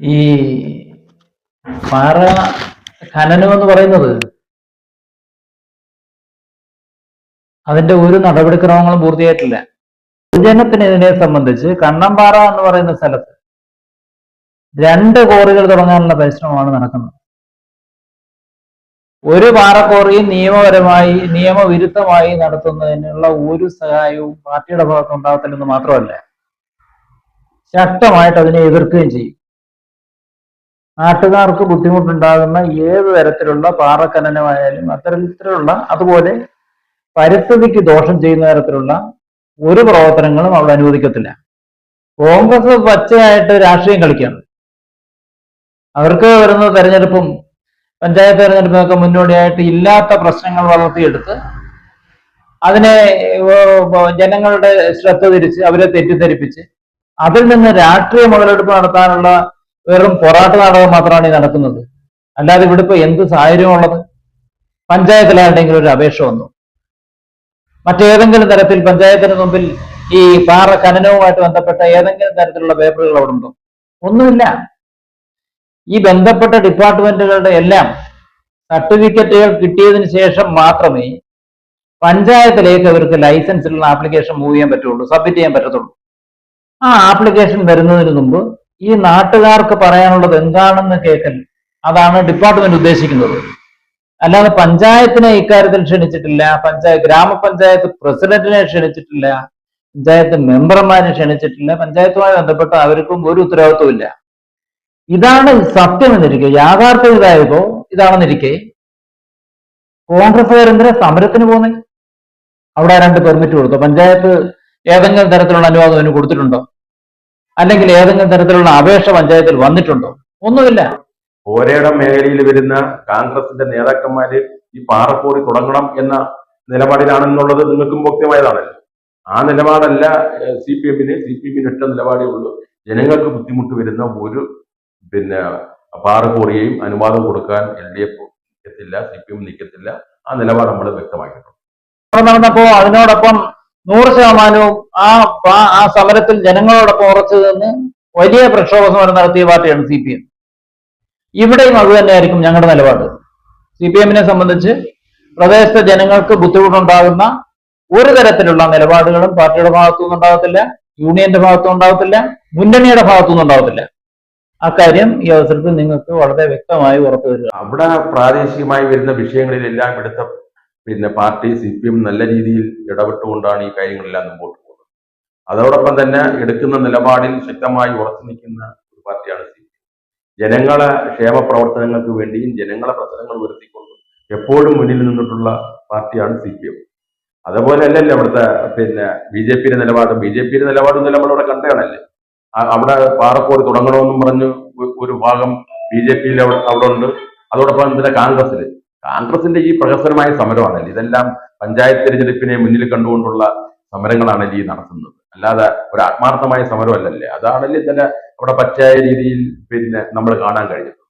ഈ പാറ ഖനനം എന്ന് പറയുന്നത് അതിന്റെ ഒരു നടപടിക്രമങ്ങളും പൂർത്തിയായിട്ടില്ല. പൊതുജനത്തിന് ഇതിനെ സംബന്ധിച്ച് കണ്ണമ്പാറ എന്ന് പറയുന്ന സ്ഥലത്ത് രണ്ട് കോറികൾ തുടങ്ങാനുള്ള പരിശ്രമമാണ് നടക്കുന്നത്. ഒരു പാറക്കോറിയും നിയമപരമായി നിയമവിരുദ്ധമായി നടത്തുന്നതിനുള്ള ഒരു സഹായവും പാർട്ടിയുടെ ഭാഗത്ത് ഉണ്ടാകത്തില്ലെന്ന് മാത്രമല്ല ശക്തമായിട്ട് അതിനെ എതിർക്കുകയും ചെയ്യും. നാട്ടുകാർക്ക് ബുദ്ധിമുട്ടുണ്ടാകുന്ന ഏത് തരത്തിലുള്ള പാറഖനനമായാലും അത്തരത്തിലുള്ള അതുപോലെ പരിസ്ഥിതിക്ക് ദോഷം ചെയ്യുന്ന തരത്തിലുള്ള ഒരു പ്രവർത്തനങ്ങളും അവിടെ അനുവദിക്കത്തില്ല. കോൺഗ്രസ് പച്ചയായിട്ട് രാഷ്ട്രീയം കളിക്കുകയാണ്. അവർക്ക് വരുന്ന തെരഞ്ഞെടുപ്പും പഞ്ചായത്ത് തെരഞ്ഞെടുപ്പിനൊക്കെ മുന്നോടിയായിട്ട് ഇല്ലാത്ത പ്രശ്നങ്ങൾ വളർത്തിയെടുത്ത് അതിനെ ജനങ്ങളുടെ ശ്രദ്ധ തിരിച്ച് അവരെ തെറ്റിദ്ധരിപ്പിച്ച് അതിൽ നിന്ന് രാഷ്ട്രീയ മുതലെടുപ്പ് നടത്താനുള്ള വെറും പൊറാട്ട് നാടകം മാത്രമാണ് ഈ നടക്കുന്നത്. അല്ലാതെ ഇവിടെ ഇപ്പൊ എന്ത് സാഹചര്യമുള്ളത് പഞ്ചായത്തിലാരുടെങ്കിലും ഒരു അപേക്ഷ വന്നു. മറ്റേതെങ്കിലും തരത്തിൽ പഞ്ചായത്തിന് മുമ്പിൽ ഈ പാറ ഖനനവുമായിട്ട് ബന്ധപ്പെട്ട ഏതെങ്കിലും തരത്തിലുള്ള പേപ്പറുകൾ അവിടെ ഉണ്ടോ? ഒന്നുമില്ല. ഈ ബന്ധപ്പെട്ട ഡിപ്പാർട്ട്മെന്റുകളുടെ എല്ലാം സർട്ടിഫിക്കറ്റുകൾ കിട്ടിയതിന് ശേഷം മാത്രമേ പഞ്ചായത്തിലേക്ക് അവർക്ക് ലൈസൻസിലുള്ള ആപ്ലിക്കേഷൻ മൂവ് ചെയ്യാൻ പറ്റുള്ളൂ സബ്മിറ്റ് ചെയ്യാൻ പറ്റത്തുള്ളൂ. ആ ആപ്ലിക്കേഷൻ വരുന്നതിന് മുമ്പ് ഈ നാട്ടുകാർക്ക് പറയാനുള്ളത് എന്താണെന്ന് കേൾക്കൽ അതാണ് ഡിപ്പാർട്ട്മെന്റ് ഉദ്ദേശിക്കുന്നത്. അല്ലാതെ പഞ്ചായത്തിനെ ഇക്കാര്യത്തിൽ ക്ഷണിച്ചിട്ടില്ല പഞ്ചായത്ത് ഗ്രാമപഞ്ചായത്ത് പ്രസിഡന്റിനെ ക്ഷണിച്ചിട്ടില്ല പഞ്ചായത്ത് മെമ്പർമാരെ ക്ഷണിച്ചിട്ടില്ല പഞ്ചായത്തുമായി ബന്ധപ്പെട്ട അവർക്കും ഒരു ഉത്തരവാദിത്വം ഇല്ല. ഇതാണ് സത്യം എന്നിരിക്കെ യാഥാർത്ഥ്യം ഇതായപ്പോ ഇതാണെന്നിരിക്കെ കോൺഗ്രസ്സുകാരെന്തിനാ സമരത്തിന് പോകുന്നേ? അവിടെ രണ്ട് പെർമിറ്റ് കൊടുത്തു? പഞ്ചായത്ത് ഏതെങ്കിലും തരത്തിലുള്ള അനുവാദം അതിന് കൊടുത്തിട്ടുണ്ടോ? അല്ലെങ്കിൽ ഏതെങ്കിലും തരത്തിലുള്ള അപേക്ഷ പഞ്ചായത്തിൽ വന്നിട്ടുണ്ടോ? ഒന്നുമില്ല. ഓരേടം മേഖലയിൽ വരുന്ന കോൺഗ്രസിന്റെ നേതാക്കന്മാര് ഈ പാറപ്പോറി തുടങ്ങണം എന്ന നിലപാടിലാണെന്നുള്ളത് നിങ്ങൾക്കും ബോധ്യമായതാണല്ലോ ആ നിലപാടല്ല സി പി എമ്മിന് സി പി എമ്മിന് ഒറ്റ നിലപാടേ ഉള്ളൂ. ജനങ്ങൾക്ക് ബുദ്ധിമുട്ട് വരുന്ന ഒരു പിന്നെ പാറക്കോറിയെയും അനുവാദം കൊടുക്കാൻ എൽ ഡി എഫ് നിൽക്കത്തില്ല സി പി എം നിൽക്കത്തില്ല. ആ നിലപാട് നമ്മൾ വ്യക്തമാക്കിയിട്ടുണ്ട്. നടന്നപ്പോ അതിനോടൊപ്പം നൂറ് ശതമാനവും ആ ആ സമരത്തിൽ ജനങ്ങളോടൊപ്പം ഉറച്ചു നിന്ന് വലിയ പ്രക്ഷോഭ സമരം നടത്തിയ പാർട്ടിയാണ് സി പി എം ഇവിടെയും അത് തന്നെയായിരിക്കും ഞങ്ങളുടെ നിലപാട്. സി പി എമ്മിനെ സംബന്ധിച്ച് പ്രദേശത്തെ ജനങ്ങൾക്ക് ബുദ്ധിമുട്ടുണ്ടാകുന്ന ഒരു തരത്തിലുള്ള നിലപാടുകളും പാർട്ടിയുടെ ഭാഗത്തുനിന്ന് ഉണ്ടാകത്തില്ല യൂണിയന്റെ ഭാഗത്തും ഉണ്ടാകത്തില്ല മുന്നണിയുടെ ഭാഗത്തുനിന്ന് ഉണ്ടാകത്തില്ല. അക്കാര്യം ഈ അവസരത്തിൽ നിങ്ങൾക്ക് വളരെ വ്യക്തമായി ഉറപ്പു അവിടെ പ്രാദേശികമായി വരുന്ന വിഷയങ്ങളിലെല്ലാം ഇവിടുത്തെ പിന്നെ പാർട്ടി സി പി എം നല്ല രീതിയിൽ ഇടപെട്ടുകൊണ്ടാണ് ഈ കാര്യങ്ങളെല്ലാം മുമ്പോട്ട് പോകുന്നത്. അതോടൊപ്പം തന്നെ എടുക്കുന്ന നിലപാടിൽ ശക്തമായി ഉറച്ചു നിൽക്കുന്ന ഒരു പാർട്ടിയാണ് സി പി എം. ജനങ്ങളെ ക്ഷേമ പ്രവർത്തനങ്ങൾക്ക് വേണ്ടിയും ജനങ്ങളെ പ്രശ്നങ്ങൾ വരുത്തിക്കൊണ്ടും എപ്പോഴും മുന്നിൽ നിന്നിട്ടുള്ള പാർട്ടിയാണ് സി പി എം. അതേപോലെ അല്ലല്ലോ അവിടുത്തെ പിന്നെ ബി ജെ പിയുടെ നിലപാടും. ബി ജെ പിയുടെ നിലപാടും നമ്മളിവിടെ കണ്ടതാണല്ലേ? അവിടെ പാറക്കോട് തുടങ്ങണമെന്നും പറഞ്ഞ് ഒരു ഭാഗം ബി ജെ പിയിൽ അവിടെ ഉണ്ട് അതോടൊപ്പം തന്നെ കോൺഗ്രസിൽ കോൺഗ്രസിന്റെ ഈ പ്രഹസനമായ സമരമാണല്ലേ ഇതെല്ലാം പഞ്ചായത്ത് തിരഞ്ഞെടുപ്പിനെ മുന്നിൽ കണ്ടുകൊണ്ടുള്ള സമരങ്ങളാണ് ഈ നടത്തുന്നത്. അല്ലാതെ ഒരു ആത്മാർത്ഥമായ സമരമല്ലല്ലേ? അതാണല്ലേ തന്നെ അവിടെ പറ്റായ രീതിയിൽ പിന്നെ നമ്മൾ കാണാൻ കഴിയുന്നത്